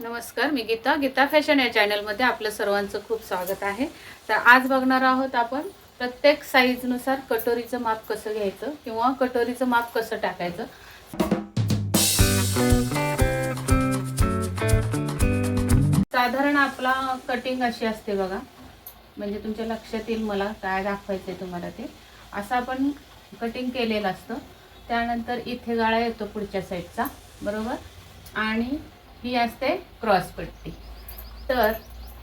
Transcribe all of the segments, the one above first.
नमस्कार मी गीता. गीता फॅशन या चॅनलमध्ये आपलं सर्वांचं खूप स्वागत आहे. तर आज बघणार आहोत आपण प्रत्येक साईजनुसार कटोरीचं माप कसं घ्यायचं किंवा कटोरीचं माप कसं टाकायचं. साधारण आपला कटिंग अशी असते बघा. म्हणजे तुमच्या लक्षात येईल मला काय दाखवायचं आहे तुम्हाला ते. असं आपण कटिंग केलेलं असतं. त्यानंतर इथे गाळा येतो पुढच्या साईडचा बरोबर? आणि ही असते क्रॉस पट्टी. तर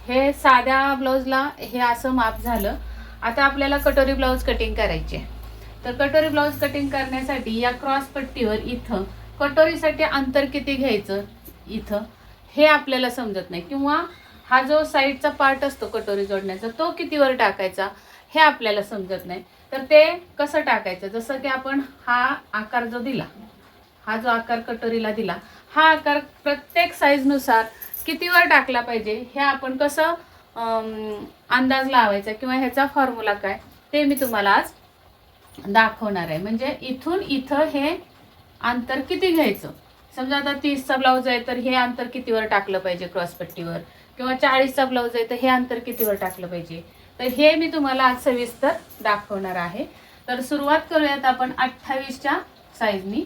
हे साध्या ब्लाऊजला हे असं माप झालं. आता आपल्याला कटोरी ब्लाऊज कटिंग करायची आहे. तर कटोरी ब्लाऊज कटिंग करण्यासाठी या क्रॉस पट्टीवर इथं कटोरीसाठी अंतर किती घ्यायचं? इथं. हे आपल्याला समजत नाही. किंवा हा जो साईडचा पार्ट असतो कटोरी जोडण्याचा तो कितीवर टाकायचा? हे आपल्याला समजत नाही. तर ते कसं टाकायचं? जसं की आपण हा आकार जो दिला हा जो आकार कटोरीला दिला हा आकार प्रत्येक साईजनुसार कितीवर टाकला पाहिजे हे आपण कसं अंदाज लावायचा किंवा ह्याचा फॉर्म्युला काय ते मी तुम्हाला आज दाखवणार आहे. म्हणजे इथून इथं हे अंतर किती घ्यायचं? समजा आता तीसचा ब्लाऊज आहे तर हे अंतर कितीवर टाकलं पाहिजे क्रॉसपट्टीवर किंवा चाळीसचा ब्लाऊज आहे तर हे अंतर कितीवर टाकलं पाहिजे? तर हे मी तुम्हाला आज सविस्तर दाखवणार आहे. तर सुरुवात करूयात आपण अठ्ठावीसच्या साईजनी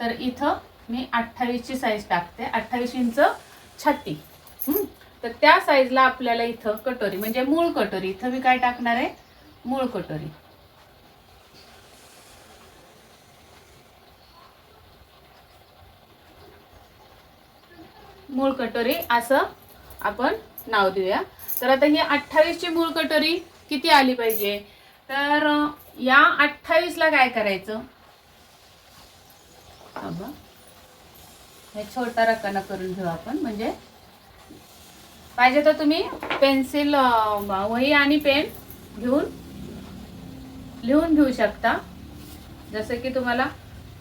तर इथं मी अठ्ठावीसची साईज टाकते. अठ्ठावीस इंच छाती. तर त्या साईजला आपल्याला इथं कटोरी म्हणजे मूळ कटोरी. इथं मी काय टाकणार आहे? मूळ कटोरी. मूळ कटोरी असं आपण नाव देऊया. तर आता ही अठ्ठावीसची मूळ कटोरी किती आली पाहिजे? तर या अठ्ठावीसला काय करायचं? थांबा. हे छोटा रकाना करून घेऊ आपण. म्हणजे पाहिजे तर तुम्ही पेन्सिल वही आणि पेन घेऊन लिहून घेऊ शकता. जसं की तुम्हाला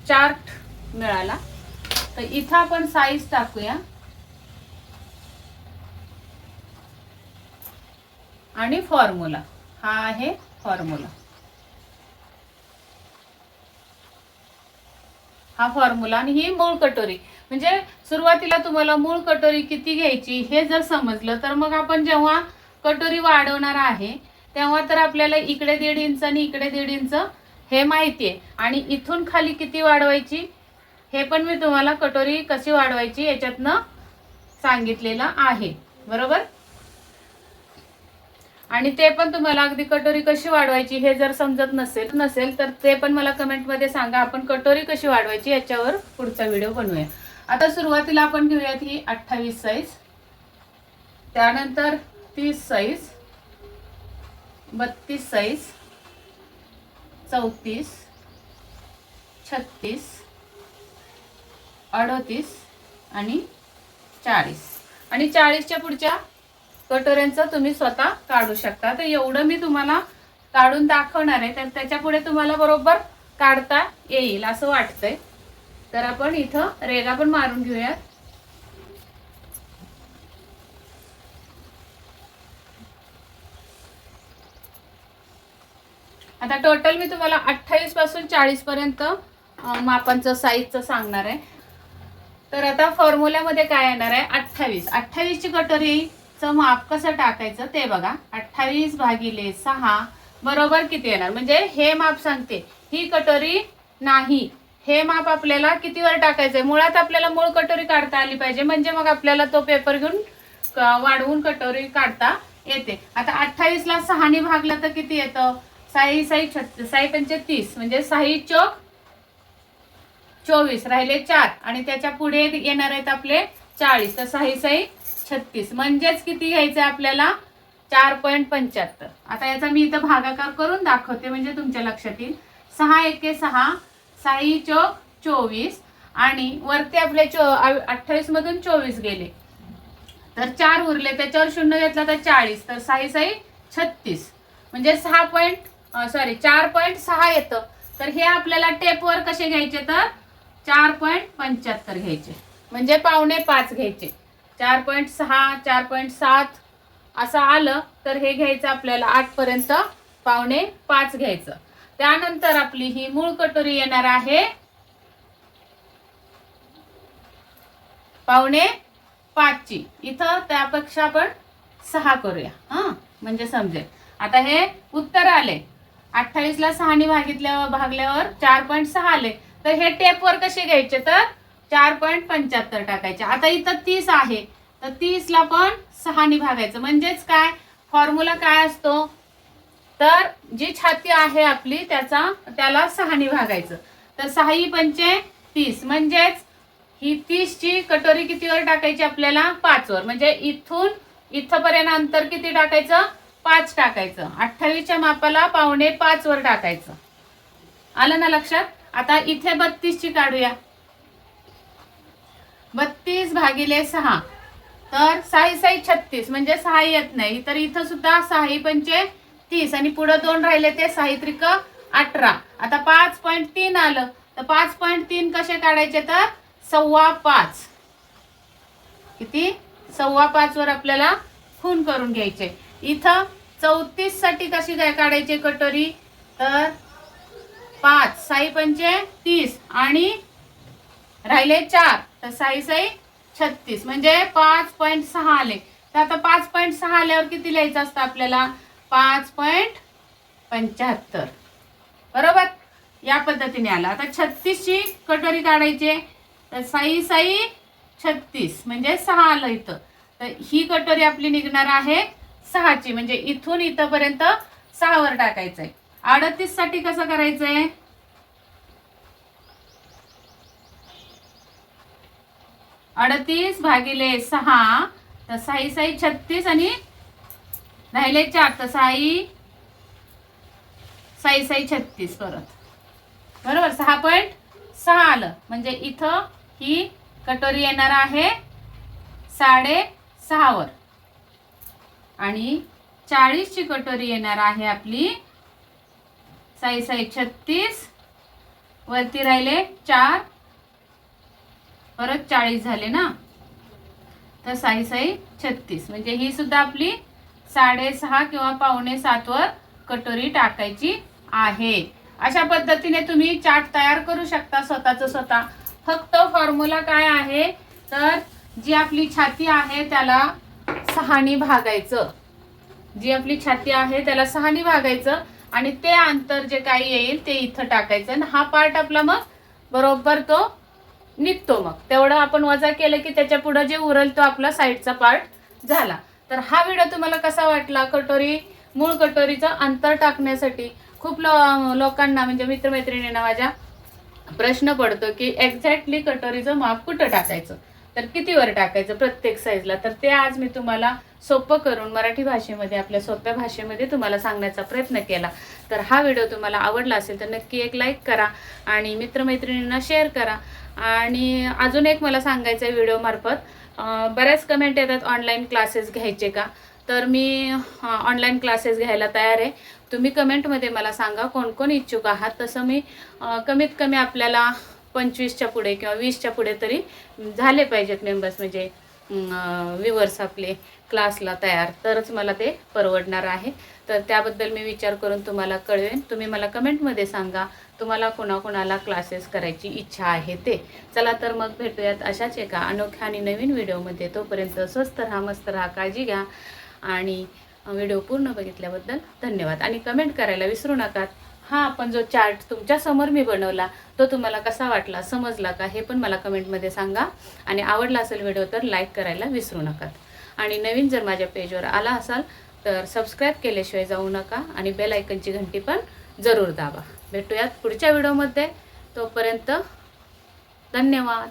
चार्ट मिळाला. तर इथं आपण साईज टाकूया. आणि फॉर्म्युला हा आहे फॉर्म्युला हा फॉर्म्युला आणि ही मूळ कटोरी. म्हणजे सुरुवातीला तुम्हाला मूळ कटोरी किती घ्यायची हे जर समजलं तर मग आपण जेव्हा कटोरी वाढवणार आहे तेव्हा तर आपल्याला इकडे दीड इंच आणि इकडे दीड इंच हे माहिती आहे आणि इथून खाली किती वाढवायची हे पण मी तुम्हाला कटोरी कशी वाढवायची याच्यातनं सांगितलेलं आहे. बरोबर? आणि ते पण तुम्हाला अगदी कटोरी कशी वाढवायची हे जर समजत नसेल नसेल तर ते पण मला कमेंटमध्ये सांगा. आपण कटोरी कशी वाढवायची याच्यावर पुढचा व्हिडिओ बनवूया. आता सुरुवातीला आपण घेऊयात ही अठ्ठावीस साईज त्यानंतर तीस साईज बत्तीस साईज चौतीस. छत्तीस. अडतीस. आणि चाळीस. आणि चाळीसच्या पुढच्या कटोऱ्यांचं तुम्ही स्वतः काढू शकता. तर एवढं मी तुम्हाला काढून दाखवणार आहे. तर त्याच्या पुढे तुम्हाला बरोबर काढता येईल असं वाटतंय. तर आपण इथं रेगा पण मारून घेऊयात. आता टोटल मी तुम्हाला अठ्ठावीसपासून चाळीस पर्यंत मापांचं साईजचं सांगणार आहे. तर आता फॉर्म्युल्यामध्ये काय येणार आहे? अठ्ठावीस. अठ्ठावीसची चं माप कसं टाकायचं ते बघा. अठ्ठावीस भागिले सहा बरोबर किती येणार? म्हणजे हे माप सांगते. ही कटोरी नाही. हे माप आपल्याला कितीवर टाकायचंय? मुळात आपल्याला मूळ कटोरी काढता आली पाहिजे. म्हणजे मग आपल्याला तो पेपर घेऊन वाढवून कटोरी काढता येते. आता अठ्ठावीसला सहाने भागला तर किती येतं? साई साई साई पंचे तीस म्हणजे साई चौक चोवीस. राहिले चार. आणि त्याच्या पुढे येणार आहेत आपले चाळीस. तर साई साई छत्तीस. म्हणजेच किती घ्यायचं आहे आपल्याला? चार पॉईंट पंच्याहत्तर. आता याचा मी इथं भागाकार करून दाखवते म्हणजे तुमच्या लक्षात येईल. सहा एके सहा साई चौक चोवीस आणि वरती आपले चो अठ्ठावीस मधून चोवीस गेले. तर चार उरले त्याच्यावर शून्य घेतला तर चाळीस. तर साई साई छत्तीस. म्हणजे सहा पॉईंट सॉरी चार पॉईंट सहा येतं. तर हे आपल्याला टेपवर कसे घ्यायचे तर? चार पॉईंट पंच्याहत्तर घ्यायचे. म्हणजे पावणे पाच घ्यायचे. चार पॉईंट सहा चार पॉईंट सात असं आलं तर हे घ्यायचं आपल्याला आठपर्यंत पावणे पाच घ्यायचं. त्यानंतर आपली ही मूळ कटोरी येणार आहे पावणे पाचची. इथं त्यापेक्षा आपण सहा करूया. हां म्हणजे समजेल. आता हे उत्तर आले. अठ्ठावीसला सहाने भागितल्यावर भागल्यावर चार पॉईंट सहा आले. तर हे टेपवर कसे घ्यायचे तर चार पॉईंट पंच्याहत्तर टाकायचे. आता इथं तीस आहे. तर तीसला पण सहाने भागायचं म्हणजेच काय? फॉर्म्युला काय असतो? तर जी छाती आहे आपली त्याचा त्याला सहाने भागायचं तर सहाही पंचे तीस. म्हणजेच ही तीसची कटोरी कितीवर टाकायची आपल्याला? पाचवर. म्हणजे इथून इथपर्यंत अंतर किती टाकायचं? पाच टाकायचं. अठ्ठावीसच्या मापाला पावणे पाचवर टाकायचं. आलं ना लक्षात? आता इथे बत्तीसची काढूया. बत्तीस भागिले सहा. तर साई साई छत्तीस म्हणजे सहा येत नाही. तर इथं सुद्धा सहाही पंचे तीस. आणि पुढं दोन राहिले ते साहित्रिक अठरा. आता पाच पॉईंट तीन आलं. तर पाच पॉईंट तीन कसे काढायचे तर? सव्वा पाच. किती? सव्वा पाच वर आपल्याला खून करून घ्यायचे. इथं चौतीससाठी कशी काय काढायची कटोरी? तर पाच. साई पंचे तीस. आणि राहिले चार. तर साई साई छत्तीस. म्हणजे पाच पॉईंट सहा आले. तर आता पाच पॉईंट सहा आल्यावर किती लिहायचं असतं आपल्याला? पाच पॉईंट पंच्याहत्तर. बरोबर? या पद्धतीने आला. आता छत्तीसची कटोरी काढायची तर साई साई छत्तीस. म्हणजे सहा आलं इथं. तर ही कटोरी आपली निघणार आहे सहाची. म्हणजे इथून इथंपर्यंत सहावर टाकायचं आहे अडतीससाठी कसं करायचं आहे अडतीस भागिले सहा तर साई साई छत्तीस आणि राहिले चार तर साई साई साई छत्तीस परत. बरोबर? सहा पॉईंट सहा आलं. म्हणजे इथं ही कटोरी येणार आहे साडे सहावर आणि चाळीसची कटोरी येणार आहे आपली साई साई छत्तीस. वरती राहिले चार परत चाळीस झाले ना? तर साई साई छत्तीस. म्हणजे ही सुद्धा आपली साडेसहा किंवा पावणे सातवर कटोरी टाकायची आहे. अशा पद्धतीने तुम्ही चाट तयार करू शकता स्वतःचं स्वतः. फक्त फॉर्म्युला काय आहे? तर जी आपली छाती आहे त्याला सहानी भागायचं. जी आपली छाती आहे त्याला सहानी भागायचं आणि ते अंतर जे काही येईल ते इथं टाकायचं. आणि हा पार्ट आपला मग बरोबर तो निघतो मग. तेवढं आपण वजा केलं की त्याच्या पुढं जे उरल तो आपला साईडचा पार्ट झाला. तर हा व्हिडिओ तुम्हाला कसा वाटला? कटोरी मूळ कटोरीचं अंतर टाकण्यासाठी खूप लो लोकांना म्हणजे मित्रमैत्रिणींना माझ्या प्रश्न पडतो की एक्झॅक्टली कटोरीचं माप कुठं टाकायचं? तर कितीवर टाकायचं प्रत्येक साईजला तर ते आज मी तुम्हाला सोपं करून मराठी भाषेमध्ये आपल्या सोप्या भाषेमध्ये तुम्हाला सांगण्याचा प्रयत्न केला. तर हा व्हिडिओ तुम्हाला आवडला असेल तर नक्की एक लाईक करा आणि मित्रमैत्रिणींना शेअर करा. आणि अजून एक मला सांगायचं आहे व्हिडिओमार्फत बऱ्याच कमेंट येतात ऑनलाईन क्लासेस घ्यायचे का? तर मी ऑनलाईन क्लासेस घ्यायला तयार आहे. तुम्ही कमेंटमध्ये मला सांगा कोण कोण इच्छुक आहात. तसं मी कमीत कमी आपल्याला पंचवीसच्या पुढे किंवा वीसच्या पुढे तरी झाले पाहिजेत मेंबर्स म्हणजे व्ह्युअर्स आपले क्लासला तयार. तरच मला ते परवडणार आहे. तर त्याबद्दल मी विचार करून तुम्हाला कळवेन. तुम्ही मला कमेंटमध्ये सांगा तुम्हाला कोणाकोणाला क्लासेस करायची इच्छा आहे ते. चला तर मग भेटूयात अशाच एका अनोख्या आणि नवीन व्हिडिओमध्ये तोपर्यंत स्वस्त राहा मस्त राहा काळजी घ्या. आणि व्हिडिओ पूर्ण बघितल्याबद्दल धन्यवाद. आणि कमेंट करायला विसरू नका. हा आपण जो चार्ट तुमच्यासमोर मी बनवला तो तुम्हाला कसा वाटला समजला का हे पण मला कमेंटमध्ये सांगा. आणि आवडला असेल व्हिडिओ तर लाईक करायला विसरू नका. आणि नवीन जर माझ्या पेजवर आला असाल तर सबस्क्राईब केल्याशिवाय जाऊ नका आणि बेल आयकनची घंटी पण जरूर दाबा. भेटूयात पुढच्या व्हिडिओमध्ये तोपर्यंत धन्यवाद.